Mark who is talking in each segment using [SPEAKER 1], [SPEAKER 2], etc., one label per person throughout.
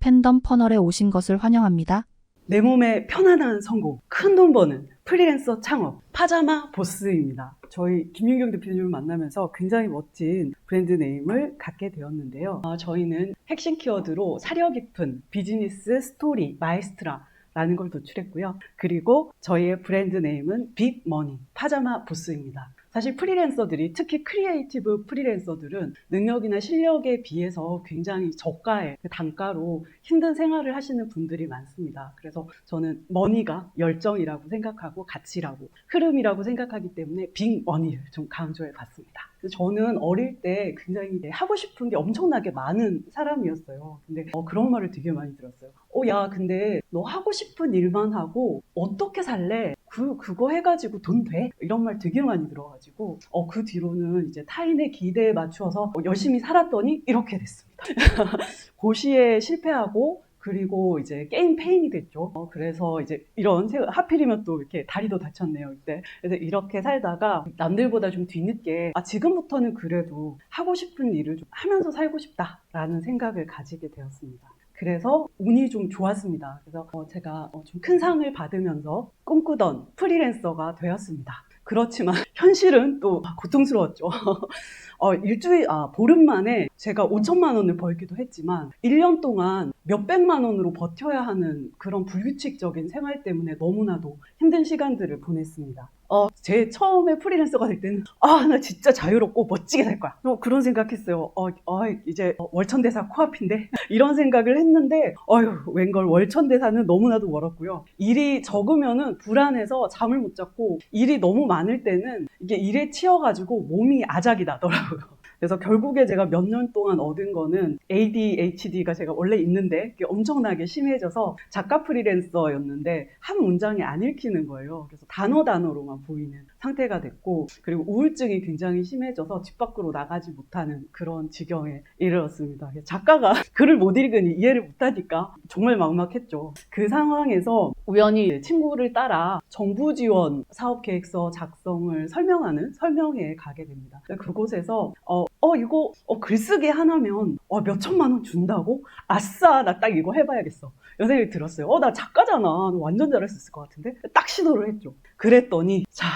[SPEAKER 1] 팬덤 퍼널에 오신 것을 환영합니다.
[SPEAKER 2] 내 몸의 편안한 성공, 큰 돈 버는 프리랜서 창업, 파자마 보스입니다. 저희 김윤경 대표님을 만나면서 굉장히 멋진 브랜드 네임을 갖게 되었는데요. 아, 저희는 핵심 키워드로 사려 깊은 비즈니스 스토리 마이스트라 라는 걸 도출했고요. 그리고 저희의 브랜드 네임은 빅머니 파자마 보스입니다. 사실 프리랜서들이 특히 크리에이티브 프리랜서들은 능력이나 실력에 비해서 굉장히 저가의 그 단가로 힘든 생활을 하시는 분들이 많습니다. 그래서 저는 머니가 열정이라고 생각하고 가치라고 흐름이라고 생각하기 때문에 빅 머니를 좀 강조해 봤습니다. 저는 어릴 때 굉장히 하고 싶은 게 엄청나게 많은 사람이었어요. 근데 어, 그런 말을 되게 많이 들었어요. 어, 야, 근데 너 하고 싶은 일만 하고 어떻게 살래? 그, 그거 해가지고 돈 돼? 이런 말 되게 많이 들어가지고, 어, 그 뒤로는 이제 타인의 기대에 맞추어서 어, 열심히 살았더니 이렇게 됐습니다. 고시에 실패하고, 그리고 이제 게임 페인이 됐죠. 어, 그래서 이제 이런, 세- 하필이면 또 이렇게 다리도 다쳤네요, 이때. 그래서 이렇게 살다가 남들보다 좀 뒤늦게, 아, 지금부터는 그래도 하고 싶은 일을 좀 하면서 살고 싶다라는 생각을 가지게 되었습니다. 그래서 운이 좀 좋았습니다. 그래서 어, 제가 좀 큰 상을 받으면서 꿈꾸던 프리랜서가 되었습니다. 그렇지만 현실은 또 고통스러웠죠. 어, 일주일, 아, 보름 만에 제가 5천만 원을 벌기도 했지만 1년 동안 몇백만 원으로 버텨야 하는 그런 불규칙적인 생활 때문에 너무나도 힘든 시간들을 보냈습니다. 어, 제 처음에 프리랜서가 될 때는 아, 나 진짜 자유롭고 멋지게 살 거야. 어, 그런 생각했어요. 어, 어, 이제 월천대사 코앞인데 이런 생각을 했는데 어휴, 웬걸 월천대사는 너무나도 멀었고요. 일이 적으면은 불안해서 잠을 못 잤고 일이 너무 많을 때는 이게 일에 치여가지고 몸이 아작이 나더라고요. 그래서 결국에 제가 몇 년 동안 얻은 거는 ADHD가 제가 원래 있는데 엄청나게 심해져서 작가 프리랜서였는데 한 문장이 안 읽히는 거예요. 그래서 단어 단어로만 보이는 상태가 됐고 그리고 우울증이 굉장히 심해져서 집 밖으로 나가지 못하는 그런 지경에 이르렀습니다. 작가가 글을 못 읽으니 이해를 못하니까 정말 막막했죠. 그 상황에서 우연히 친구를 따라 정부 지원 사업 계획서 작성을 설명하는 설명회에 가게 됩니다. 그곳에서 어, 어 이거 어, 글쓰기 하나면 어, 몇 천만 원 준다고? 아싸 나 딱 이거 해봐야겠어. 생각이 들었어요. 어 나 작가잖아. 너 완전 잘할 수 있을 것 같은데 딱 시도를 했죠. 그랬더니 자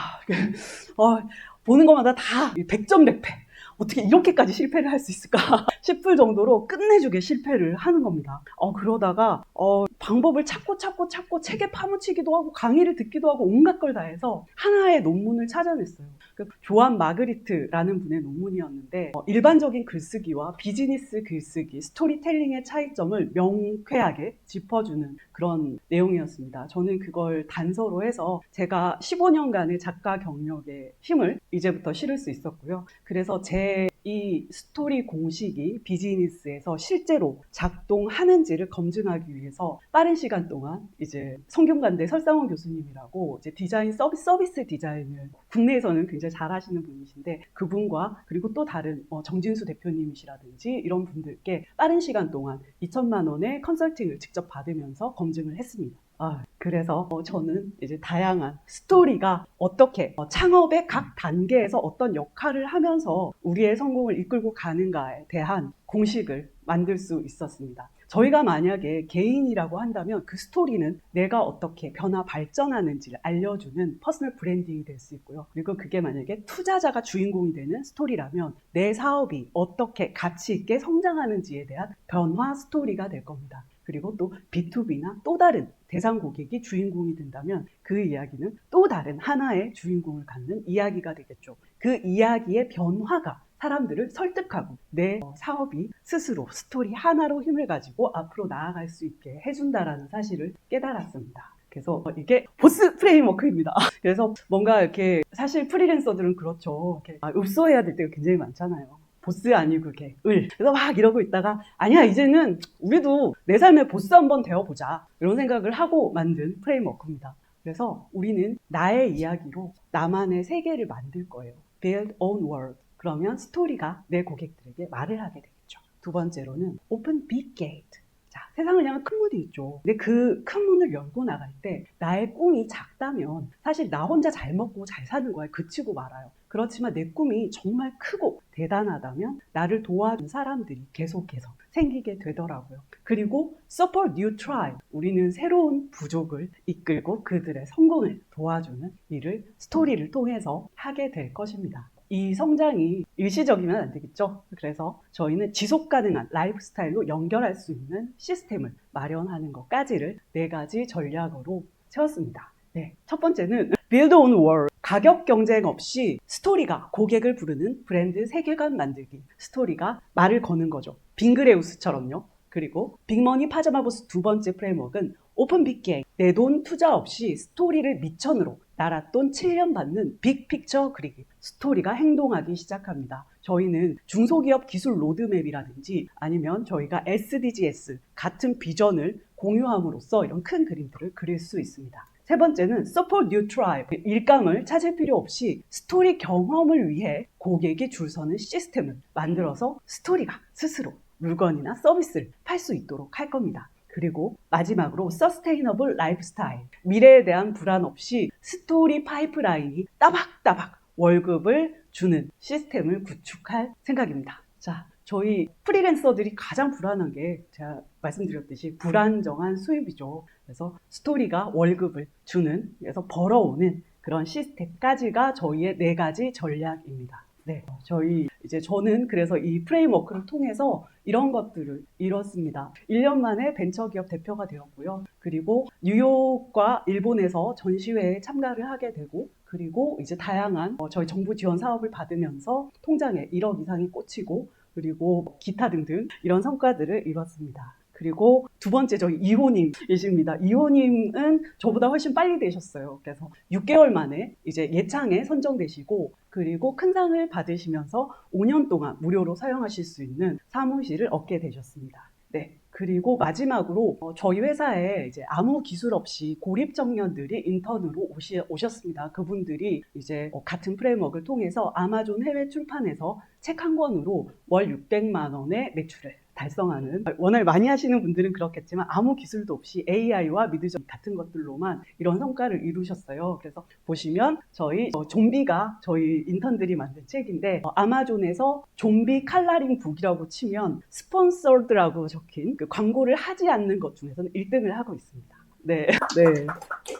[SPEAKER 2] 어, 보는 것마다 다 100점 100패. 어떻게 이렇게까지 실패를 할 수 있을까 싶을 정도로 끝내주게 실패를 하는 겁니다. 어, 그러다가 어, 방법을 찾고 찾고 찾고 책에 파묻히기도 하고 강의를 듣기도 하고 온갖 걸 다 해서 하나의 논문을 찾아냈어요. 그 조한 마그리트라는 분의 논문이었는데 어, 일반적인 글쓰기와 비즈니스 글쓰기, 스토리텔링의 차이점을 명쾌하게 짚어주는 그런 내용이었습니다. 저는 그걸 단서로 해서 제가 15년간의 작가 경력의 힘을 이제부터 실을 수 있었고요. 그래서 제이 스토리 공식이 비즈니스에서 실제로 작동하는지를 검증하기 위해서 빠른 시간 동안 이제 성균관대 설상원 교수님이라고 이제 디자인 서비스, 서비스 디자인을 국내에서는 굉장히 잘 하시는 분이신데 그분과 그리고 또 다른 어, 정진수 대표님이시라든지 이런 분들께 빠른 시간 동안 2천만 원의 컨설팅을 직접 받으면서 검증을 했습니다. 아, 그래서 어, 저는 이제 다양한 스토리가 어떻게 어, 창업의 각 단계에서 어떤 역할을 하면서 우리의 성공을 이끌고 가는가에 대한 공식을 만들 수 있었습니다. 저희가 만약에 개인이라고 한다면 그 스토리는 내가 어떻게 변화 발전하는지를 알려주는 퍼스널 브랜딩이 될 수 있고요. 그리고 그게 만약에 투자자가 주인공이 되는 스토리라면 내 사업이 어떻게 가치 있게 성장하는지에 대한 변화 스토리가 될 겁니다. 그리고 또 B2B나 또 다른 대상 고객이 주인공이 된다면 그 이야기는 또 다른 하나의 주인공을 갖는 이야기가 되겠죠. 그 이야기의 변화가 사람들을 설득하고 내 사업이 스스로 스토리 하나로 힘을 가지고 앞으로 나아갈 수 있게 해준다라는 사실을 깨달았습니다. 그래서 이게 보스 프레임워크입니다. 그래서 뭔가 이렇게 사실 프리랜서들은 그렇죠. 이렇게 읍소해야 될 때가 굉장히 많잖아요. 보스 아니고 이렇게 을. 그래서 막 이러고 있다가 아니야 이제는 우리도 내 삶의 보스 한번 되어보자 이런 생각을 하고 만든 프레임워크입니다. 그래서 우리는 나의 이야기로 나만의 세계를 만들 거예요. Build own world. 그러면 스토리가 내 고객들에게 말을 하게 되겠죠. 두 번째로는 Open big gate. 자, 세상을 향한 큰 문이 있죠. 근데 그 큰 문을 열고 나갈 때 나의 꿈이 작다면 사실 나 혼자 잘 먹고 잘 사는 거에 그치고 말아요. 그렇지만 내 꿈이 정말 크고 대단하다면 나를 도와준 사람들이 계속해서 생기게 되더라고요. 그리고 support new tribe. 우리는 새로운 부족을 이끌고 그들의 성공을 도와주는 일을 스토리를 통해서 하게 될 것입니다. 이 성장이 일시적이면 안 되겠죠. 그래서 저희는 지속 가능한 라이프 스타일로 연결할 수 있는 시스템을 마련하는 것까지를 네 가지 전략으로 세웠습니다. 네. 첫 번째는 build on word. 가격 경쟁 없이 스토리가 고객을 부르는 브랜드 세계관 만들기. 스토리가 말을 거는 거죠. 빙그레우스처럼요. 그리고 빅머니 파자마보스 두 번째 프레임워크는 오픈 빅게임. 내돈 투자 없이 스토리를 미천으로 날았돈 7년 받는 빅픽처 그리기. 스토리가 행동하기 시작합니다. 저희는 중소기업 기술 로드맵이라든지 아니면 저희가 SDGs 같은 비전을 공유함으로써 이런 큰 그림들을 그릴 수 있습니다. 세 번째는 support new tribe. 일감을 찾을 필요 없이 스토리 경험을 위해 고객이 줄 서는 시스템을 만들어서 스토리가 스스로 물건이나 서비스를 팔 수 있도록 할 겁니다. 그리고 마지막으로 서스테이너블 라이프스타일. 미래에 대한 불안 없이 스토리 파이프라인이 따박따박 월급을 주는 시스템을 구축할 생각입니다. 자, 저희 프리랜서들이 가장 불안한 게 제가 말씀드렸듯이 불안정한 수입이죠. 그래서 스토리가 월급을 주는, 그래서 벌어오는 그런 시스템까지가 저희의 네 가지 전략입니다. 네, 저희 이제 저는 그래서 이 프레임워크를 통해서 이런 것들을 이뤘습니다. 1년 만에 벤처기업 대표가 되었고요. 그리고 뉴욕과 일본에서 전시회에 참가를 하게 되고 그리고 이제 다양한 어, 저희 정부 지원 사업을 받으면서 통장에 1억 이상이 꽂히고 그리고 기타 등등 이런 성과들을 이뤘습니다. 그리고 두 번째 저희 이호님이십니다. 이호님은 저보다 훨씬 빨리 되셨어요. 그래서 6개월 만에 이제 예창에 선정되시고 그리고 큰 상을 받으시면서 5년 동안 무료로 사용하실 수 있는 사무실을 얻게 되셨습니다. 네. 그리고 마지막으로 어, 저희 회사에 이제 아무 기술 없이 고립 청년들이 인턴으로 오시, 오셨습니다. 그분들이 이제 어, 같은 프레임워크를 통해서 아마존 해외 출판에서 책 한 권으로 월 600만 원의 매출을 달성하는 원을 많이 하시는 분들은 그렇겠지만 아무 기술도 없이 AI와 미드저니 같은 것들로만 이런 성과를 이루셨어요. 그래서 보시면 저희 어, 좀비가 저희 인턴들이 만든 책인데 어, 아마존에서 좀비 칼라링 북이라고 치면 스폰서드라고 적힌 그 광고를 하지 않는 것 중에서는 1등을 하고 있습니다. 네, 네.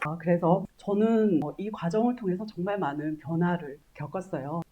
[SPEAKER 2] 아, 그래서 저는 어, 이 과정을 통해서 정말 많은 변화를 겪었어요.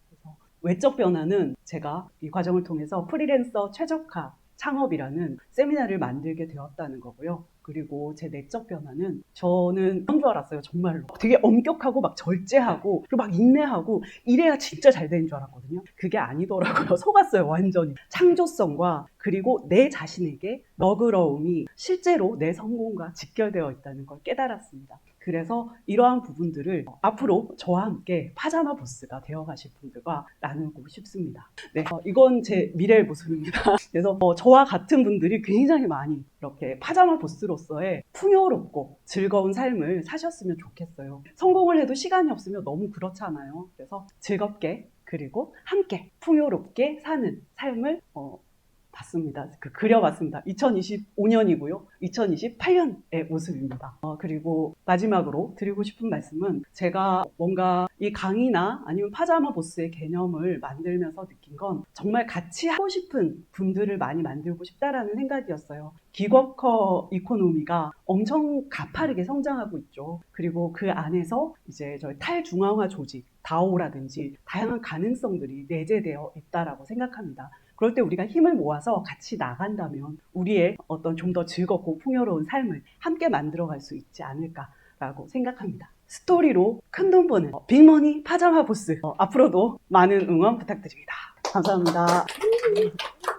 [SPEAKER 2] 외적 변화는 제가 이 과정을 통해서 프리랜서 최적화 창업이라는 세미나를 만들게 되었다는 거고요. 그리고 제 내적 변화는 저는 그런 줄 알았어요. 정말로. 되게 엄격하고 막 절제하고 그리고 막 인내하고 이래야 진짜 잘 되는 줄 알았거든요. 그게 아니더라고요. 속았어요. 완전히. 창조성과 그리고 내 자신에게 너그러움이 실제로 내 성공과 직결되어 있다는 걸 깨달았습니다. 그래서 이러한 부분들을 앞으로 저와 함께 파자마 보스가 되어 가실 분들과 나누고 싶습니다. 네, 어, 이건 제 미래의 모습입니다. 그래서 어, 저와 같은 분들이 굉장히 많이 이렇게 파자마 보스로서의 풍요롭고 즐거운 삶을 사셨으면 좋겠어요. 성공을 해도 시간이 없으면 너무 그렇잖아요. 그래서 즐겁게 그리고 함께 풍요롭게 사는 삶을 어, 봤습니다. 그 그려봤습니다. 2025년이고요. 2028년의 모습입니다. 어, 그리고 마지막으로 드리고 싶은 말씀은 제가 뭔가 이 강의나 아니면 파자마 보스의 개념을 만들면서 느낀 건 정말 같이 하고 싶은 분들을 많이 만들고 싶다라는 생각이었어요. 기거커 이코노미가 엄청 가파르게 성장하고 있죠. 그리고 그 안에서 이제 저희 탈중앙화 조직, 다오라든지 다양한 가능성들이 내재되어 있다라고 생각합니다. 그럴 때 우리가 힘을 모아서 같이 나간다면 우리의 어떤 좀 더 즐겁고 풍요로운 삶을 함께 만들어갈 수 있지 않을까라고 생각합니다. 스토리로 큰돈 버는 어, 빅머니 파자마 보스 어, 앞으로도 많은 응원 부탁드립니다. 감사합니다.